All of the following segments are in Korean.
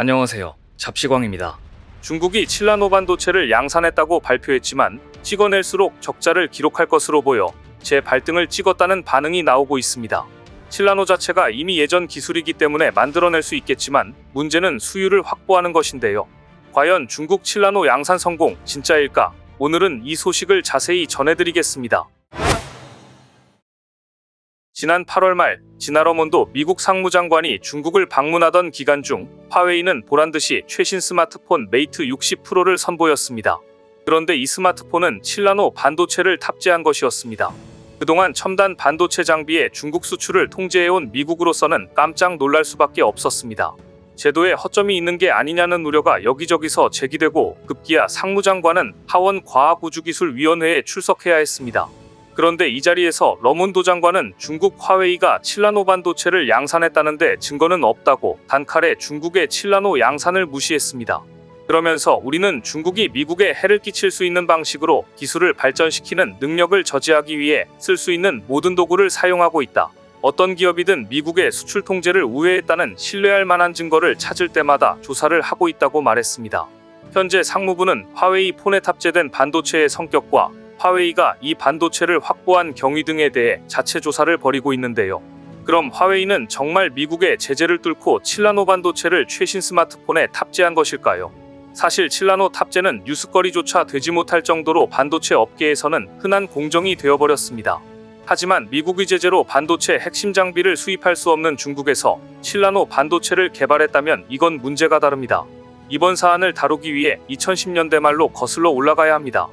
안녕하세요. 잡시광입니다. 중국이 칠라노 반도체를 양산했다고 발표했지만 찍어낼수록 적자를 기록할 것으로 보여 제 발등을 찍었다는 반응이 나오고 있습니다. 칠라노 자체가 이미 예전 기술이기 때문에 만들어낼 수 있겠지만 문제는 수율을 확보하는 것인데요. 과연 중국 칠라노 양산 성공 진짜일까? 오늘은 이 소식을 자세히 전해드리겠습니다. 지난 8월 말 진하러몬도 미국 상무장관이 중국을 방문하던 기간 중 화웨이는 보란듯이 최신 스마트폰 메이트 60 프로를 선보였습니다. 그런데 이 스마트폰은 칠라노 반도체를 탑재한 것이었습니다. 그동안 첨단 반도체 장비의 중국 수출을 통제해온 미국으로서는 깜짝 놀랄 수밖에 없었습니다. 제도에 허점이 있는 게 아니냐는 우려가 여기저기서 제기되고 급기야 상무장관은 하원 과학우주기술위원회에 출석해야 했습니다. 그런데 이 자리에서 러문도 장관은 중국 화웨이가 칠라노 반도체를 양산했다는데 증거는 없다고 단칼에 중국의 칠라노 양산을 무시했습니다. 그러면서 우리는 중국이 미국에 해를 끼칠 수 있는 방식으로 기술을 발전시키는 능력을 저지하기 위해 쓸 수 있는 모든 도구를 사용하고 있다. 어떤 기업이든 미국의 수출 통제를 우회했다는 신뢰할 만한 증거를 찾을 때마다 조사를 하고 있다고 말했습니다. 현재 상무부는 화웨이 폰에 탑재된 반도체의 성격과 화웨이가 이 반도체를 확보한 경위 등에 대해 자체 조사를 벌이고 있는데요. 그럼 화웨이는 정말 미국의 제재를 뚫고 칠라노 반도체를 최신 스마트폰에 탑재한 것일까요? 사실 칠라노 탑재는 뉴스거리조차 되지 못할 정도로 반도체 업계에서는 흔한 공정이 되어버렸습니다. 하지만 미국의 제재로 반도체 핵심 장비를 수입할 수 없는 중국에서 칠라노 반도체를 개발했다면 이건 문제가 다릅니다. 이번 사안을 다루기 위해 2010년대 말로 거슬러 올라가야 합니다.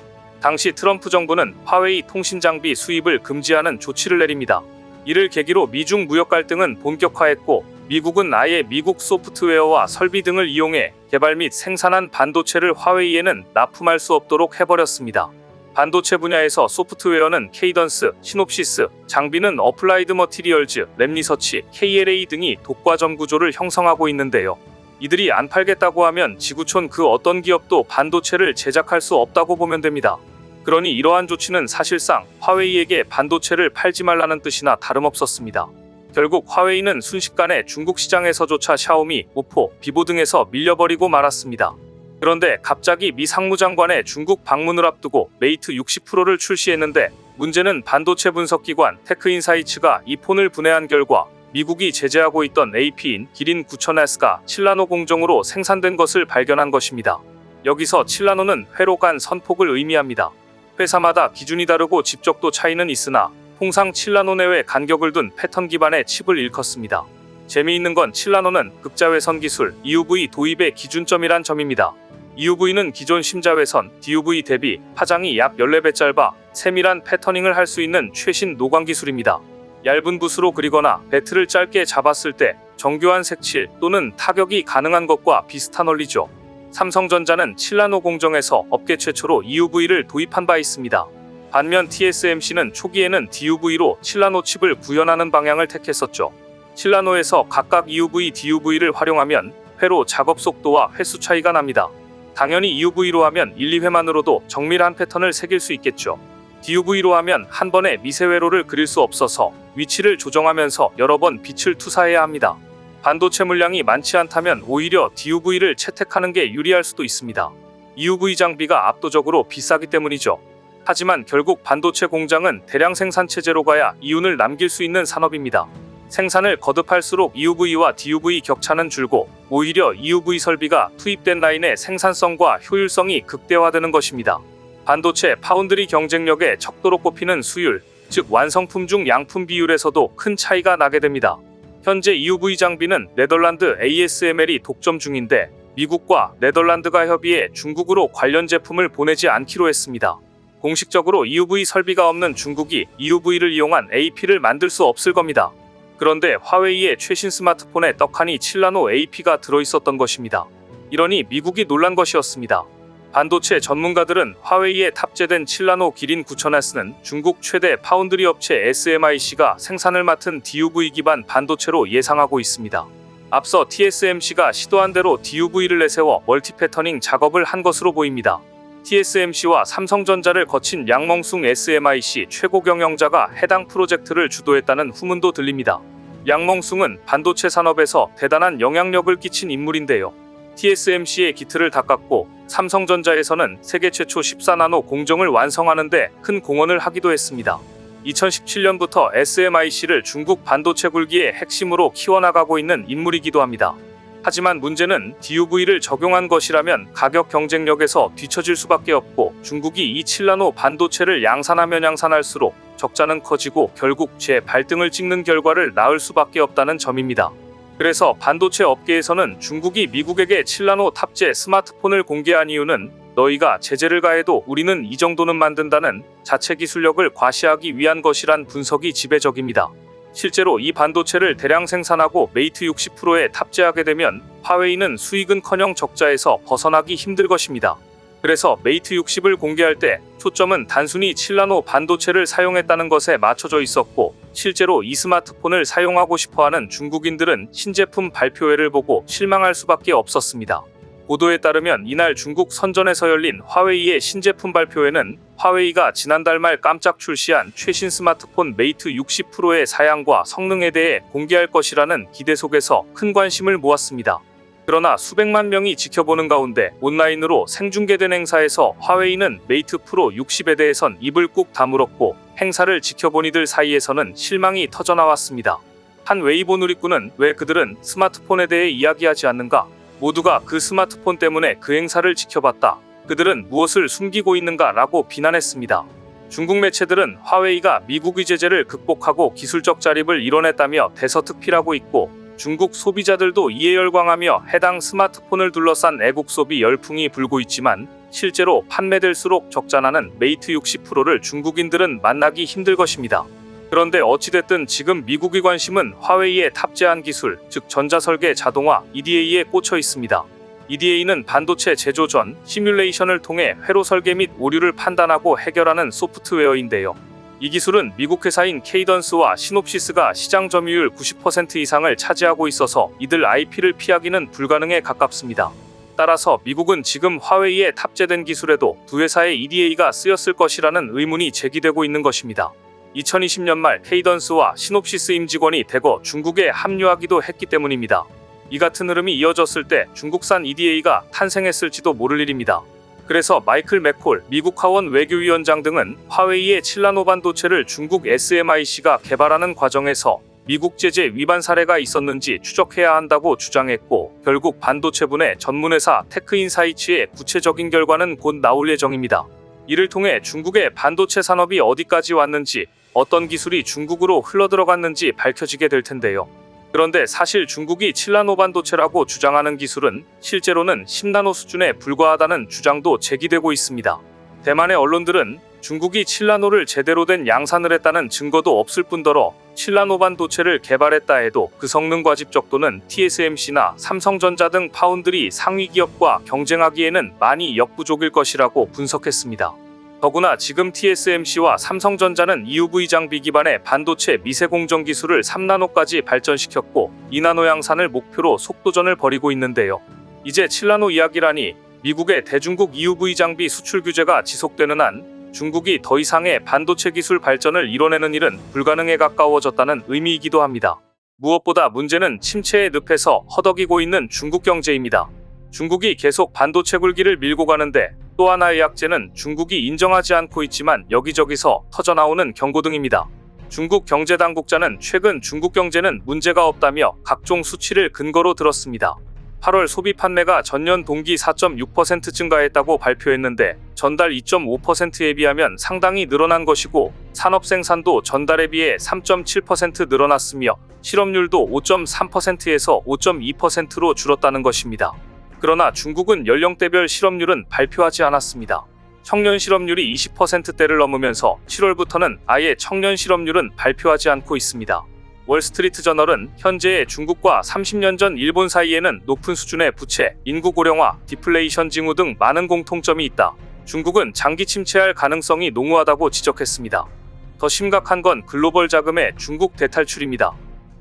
당시 트럼프 정부는 화웨이 통신 장비 수입을 금지하는 조치를 내립니다. 이를 계기로 미중 무역 갈등은 본격화했고 미국은 아예 미국 소프트웨어와 설비 등을 이용해 개발 및 생산한 반도체를 화웨이에는 납품할 수 없도록 해버렸습니다. 반도체 분야에서 소프트웨어는 케이던스, 시놉시스, 장비는 어플라이드 머티리얼즈, 랩리서치, KLA 등이 독과점 구조를 형성하고 있는데요. 이들이 안 팔겠다고 하면 지구촌 그 어떤 기업도 반도체를 제작할 수 없다고 보면 됩니다. 그러니 이러한 조치는 사실상 화웨이에게 반도체를 팔지 말라는 뜻이나 다름없었습니다. 결국 화웨이는 순식간에 중국 시장에서조차 샤오미, 오포, 비보 등에서 밀려버리고 말았습니다. 그런데 갑자기 미 상무장관의 중국 방문을 앞두고 메이트 60 프로를 출시했는데 문제는 반도체 분석기관 테크인사이츠가 이 폰을 분해한 결과 미국이 제재하고 있던 AP인 기린 9000S가 칠라노 공정으로 생산된 것을 발견한 것입니다. 여기서 칠라노는 회로 간 선폭을 의미합니다. 회사마다 기준이 다르고 집적도 차이는 있으나 통상 칠라노 내외 간격을 둔 패턴 기반의 칩을 일컫습니다. 재미있는 건 칠라노는 극자외선 기술 EUV 도입의 기준점이란 점입니다. EUV는 기존 심자외선 DUV 대비 파장이 약 14배 짧아 세밀한 패터닝을 할 수 있는 최신 노광 기술입니다. 얇은 붓으로 그리거나 배트를 짧게 잡았을 때 정교한 색칠 또는 타격이 가능한 것과 비슷한 원리죠. 삼성전자는 칠라노 공정에서 업계 최초로 EUV를 도입한 바 있습니다. 반면 TSMC는 초기에는 DUV로 칠라노 칩을 구현하는 방향을 택했었죠. 칠라노에서 각각 EUV, DUV를 활용하면 회로 작업 속도와 횟수 차이가 납니다. 당연히 EUV로 하면 1, 2회만으로도 정밀한 패턴을 새길 수 있겠죠. DUV로 하면 한 번에 미세회로를 그릴 수 없어서 위치를 조정하면서 여러 번 빛을 투사해야 합니다. 반도체 물량이 많지 않다면 오히려 DUV를 채택하는 게 유리할 수도 있습니다. EUV 장비가 압도적으로 비싸기 때문이죠. 하지만 결국 반도체 공장은 대량 생산 체제로 가야 이윤을 남길 수 있는 산업입니다. 생산을 거듭할수록 EUV와 DUV 격차는 줄고 오히려 EUV 설비가 투입된 라인의 생산성과 효율성이 극대화되는 것입니다. 반도체 파운드리 경쟁력의 척도로 꼽히는 수율, 즉 완성품 중 양품 비율에서도 큰 차이가 나게 됩니다. 현재 EUV 장비는 네덜란드 ASML이 독점 중인데 미국과 네덜란드가 협의해 중국으로 관련 제품을 보내지 않기로 했습니다. 공식적으로 EUV 설비가 없는 중국이 EUV를 이용한 AP를 만들 수 없을 겁니다. 그런데 화웨이의 최신 스마트폰에 떡하니 칠라노 AP가 들어있었던 것입니다. 이러니 미국이 놀란 것이었습니다. 반도체 전문가들은 화웨이에 탑재된 칠라노 기린 9000S는 중국 최대 파운드리 업체 SMIC가 생산을 맡은 DUV 기반 반도체로 예상하고 있습니다. 앞서 TSMC가 시도한 대로 DUV를 내세워 멀티 패터닝 작업을 한 것으로 보입니다. TSMC와 삼성전자를 거친 양멍숭 SMIC 최고 경영자가 해당 프로젝트를 주도했다는 후문도 들립니다. 양멍숭은 반도체 산업에서 대단한 영향력을 끼친 인물인데요. TSMC의 기틀을 닦았고 삼성전자에서는 세계 최초 14나노 공정을 완성하는 데 큰 공헌을 하기도 했습니다. 2017년부터 SMIC를 중국 반도체 굴기의 핵심으로 키워나가고 있는 인물이기도 합니다. 하지만 문제는 DUV를 적용한 것이라면 가격 경쟁력에서 뒤처질 수밖에 없고 중국이 이 7나노 반도체를 양산하면 양산할수록 적자는 커지고 결국 제 발등을 찍는 결과를 낳을 수밖에 없다는 점입니다. 그래서 반도체 업계에서는 중국이 미국에게 7나노 탑재 스마트폰을 공개한 이유는 너희가 제재를 가해도 우리는 이 정도는 만든다는 자체 기술력을 과시하기 위한 것이란 분석이 지배적입니다. 실제로 이 반도체를 대량 생산하고 메이트 60%에 탑재하게 되면 화웨이는 수익은커녕 적자에서 벗어나기 힘들 것입니다. 그래서 메이트 60을 공개할 때 초점은 단순히 7나노 반도체를 사용했다는 것에 맞춰져 있었고 실제로 이 스마트폰을 사용하고 싶어하는 중국인들은 신제품 발표회를 보고 실망할 수밖에 없었습니다. 보도에 따르면 이날 중국 선전에서 열린 화웨이의 신제품 발표회는 화웨이가 지난달 말 깜짝 출시한 최신 스마트폰 메이트 60 프로의 사양과 성능에 대해 공개할 것이라는 기대 속에서 큰 관심을 모았습니다. 그러나 수백만 명이 지켜보는 가운데 온라인으로 생중계된 행사에서 화웨이는 메이트 프로 60에 대해선 입을 꾹 다물었고 행사를 지켜본 이들 사이에서는 실망이 터져나왔습니다. 한 웨이보 누리꾼은 왜 그들은 스마트폰에 대해 이야기하지 않는가? 모두가 그 스마트폰 때문에 그 행사를 지켜봤다. 그들은 무엇을 숨기고 있는가? 라고 비난했습니다. 중국 매체들은 화웨이가 미국의 제재를 극복하고 기술적 자립을 이뤄냈다며 대서특필하고 있고 중국 소비자들도 이에 열광하며 해당 스마트폰을 둘러싼 애국 소비 열풍이 불고 있지만 실제로 판매될수록 적자나는 메이트 60 프로를 중국인들은 만나기 힘들 것입니다. 그런데 어찌됐든 지금 미국의 관심은 화웨이에 탑재한 기술, 즉 전자설계 자동화 EDA에 꽂혀 있습니다. EDA는 반도체 제조 전 시뮬레이션을 통해 회로 설계 및 오류를 판단하고 해결하는 소프트웨어인데요. 이 기술은 미국 회사인 케이던스와 시놉시스가 시장 점유율 90% 이상을 차지하고 있어서 이들 IP를 피하기는 불가능에 가깝습니다. 따라서 미국은 지금 화웨이에 탑재된 기술에도 두 회사의 EDA가 쓰였을 것이라는 의문이 제기되고 있는 것입니다. 2020년 말 케이던스와 시놉시스 임직원이 대거 중국에 합류하기도 했기 때문입니다. 이 같은 흐름이 이어졌을 때 중국산 EDA가 탄생했을지도 모를 일입니다. 그래서 마이클 맥콜 미국 하원 외교위원장 등은 화웨이의 7나노 반도체를 중국 SMIC가 개발하는 과정에서 미국 제재 위반 사례가 있었는지 추적해야 한다고 주장했고 결국 반도체분의 전문회사 테크인사이츠의 구체적인 결과는 곧 나올 예정입니다. 이를 통해 중국의 반도체 산업이 어디까지 왔는지 어떤 기술이 중국으로 흘러들어갔는지 밝혀지게 될 텐데요. 그런데 사실 중국이 7나노 반도체라고 주장하는 기술은 실제로는 10나노 수준에 불과하다는 주장도 제기되고 있습니다. 대만의 언론들은 중국이 7나노를 제대로 된 양산을 했다는 증거도 없을 뿐더러 7나노 반도체를 개발했다 해도 그 성능과 집적도는 TSMC나 삼성전자 등 파운드리 상위 기업과 경쟁하기에는 많이 역부족일 것이라고 분석했습니다. 더구나 지금 TSMC와 삼성전자는 EUV 장비 기반의 반도체 미세 공정 기술을 3나노까지 발전시켰고 2나노 양산을 목표로 속도전을 벌이고 있는데요. 이제 7나노 이야기라니 미국의 대중국 EUV 장비 수출 규제가 지속되는 한 중국이 더 이상의 반도체 기술 발전을 이뤄내는 일은 불가능에 가까워졌다는 의미이기도 합니다. 무엇보다 문제는 침체의 늪에서 허덕이고 있는 중국 경제입니다. 중국이 계속 반도체 굴기를 밀고 가는데 또 하나의 약재는 중국이 인정하지 않고 있지만 여기저기서 터져나오는 경고등입니다. 중국 경제당국자는 최근 중국 경제는 문제가 없다며 각종 수치를 근거로 들었습니다. 8월 소비 판매가 전년 동기 4.6% 증가했다고 발표했는데 전달 2.5%에 비하면 상당히 늘어난 것이고 산업 생산도 전달에 비해 3.7% 늘어났으며 실업률도 5.3%에서 5.2%로 줄었다는 것입니다. 그러나 중국은 연령대별 실업률은 발표하지 않았습니다. 청년 실업률이 20%대를 넘으면서 7월부터는 아예 청년 실업률은 발표하지 않고 있습니다. 월스트리트 저널은 현재의 중국과 30년 전 일본 사이에는 높은 수준의 부채, 인구 고령화, 디플레이션 징후 등 많은 공통점이 있다. 중국은 장기 침체할 가능성이 농후하다고 지적했습니다. 더 심각한 건 글로벌 자금의 중국 대탈출입니다.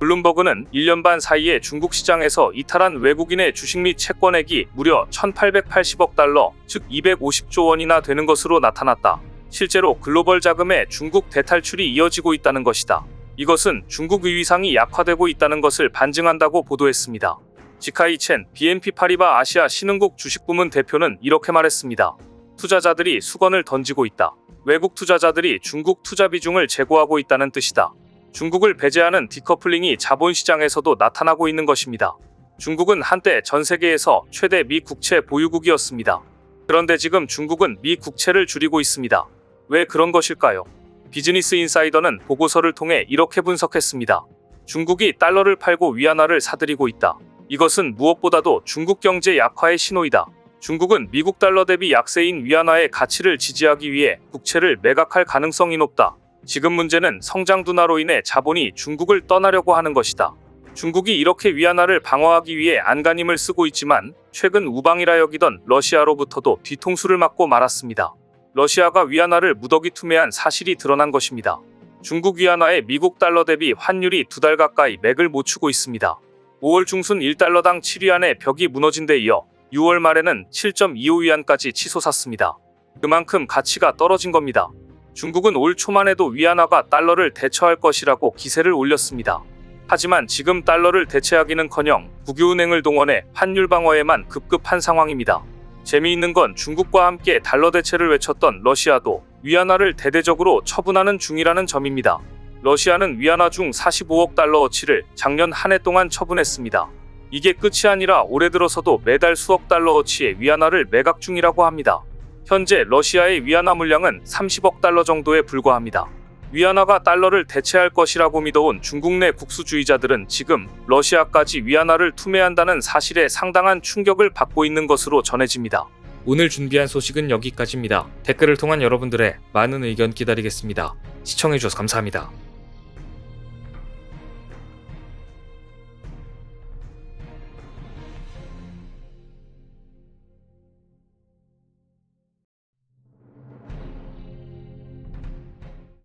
블룸버그는 1년 반 사이에 중국 시장에서 이탈한 외국인의 주식 및 채권액이 무려 1,880억 달러, 즉 250조 원이나 되는 것으로 나타났다. 실제로 글로벌 자금의 중국 대탈출이 이어지고 있다는 것이다. 이것은 중국 위상이 약화되고 있다는 것을 반증한다고 보도했습니다. 지카이 첸 BNP 파리바 아시아 신흥국 주식 부문 대표는 이렇게 말했습니다. 투자자들이 수건을 던지고 있다. 외국 투자자들이 중국 투자 비중을 제고하고 있다는 뜻이다. 중국을 배제하는 디커플링이 자본시장에서도 나타나고 있는 것입니다. 중국은 한때 전 세계에서 최대 미 국채 보유국이었습니다. 그런데 지금 중국은 미 국채를 줄이고 있습니다. 왜 그런 것일까요? 비즈니스 인사이더는 보고서를 통해 이렇게 분석했습니다. 중국이 달러를 팔고 위안화를 사들이고 있다. 이것은 무엇보다도 중국 경제 약화의 신호이다. 중국은 미국 달러 대비 약세인 위안화의 가치를 지지하기 위해 국채를 매각할 가능성이 높다. 지금 문제는 성장 둔화로 인해 자본이 중국을 떠나려고 하는 것이다. 중국이 이렇게 위안화를 방어하기 위해 안간힘을 쓰고 있지만 최근 우방이라 여기던 러시아로부터도 뒤통수를 맞고 말았습니다. 러시아가 위안화를 무더기 투매한 사실이 드러난 것입니다. 중국 위안화의 미국 달러 대비 환율이 두 달 가까이 맥을 못 추고 있습니다. 5월 중순 1달러당 7위안의 벽이 무너진 데 이어 6월 말에는 7.25위안까지 치솟았습니다. 그만큼 가치가 떨어진 겁니다. 중국은 올 초만 해도 위안화가 달러를 대처할 것이라고 기세를 올렸습니다. 하지만 지금 달러를 대체하기는커녕 국유은행을 동원해 환율 방어에만 급급한 상황입니다. 재미있는 건 중국과 함께 달러 대체를 외쳤던 러시아도 위안화를 대대적으로 처분하는 중이라는 점입니다. 러시아는 위안화 중 45억 달러어치를 작년 한 해 동안 처분했습니다. 이게 끝이 아니라 올해 들어서도 매달 수억 달러어치의 위안화를 매각 중이라고 합니다. 현재 러시아의 위안화 물량은 30억 달러 정도에 불과합니다. 위안화가 달러를 대체할 것이라고 믿어온 중국 내 국수주의자들은 지금 러시아까지 위안화를 투매한다는 사실에 상당한 충격을 받고 있는 것으로 전해집니다. 오늘 준비한 소식은 여기까지입니다. 댓글을 통한 여러분들의 많은 의견 기다리겠습니다. 시청해주셔서 감사합니다.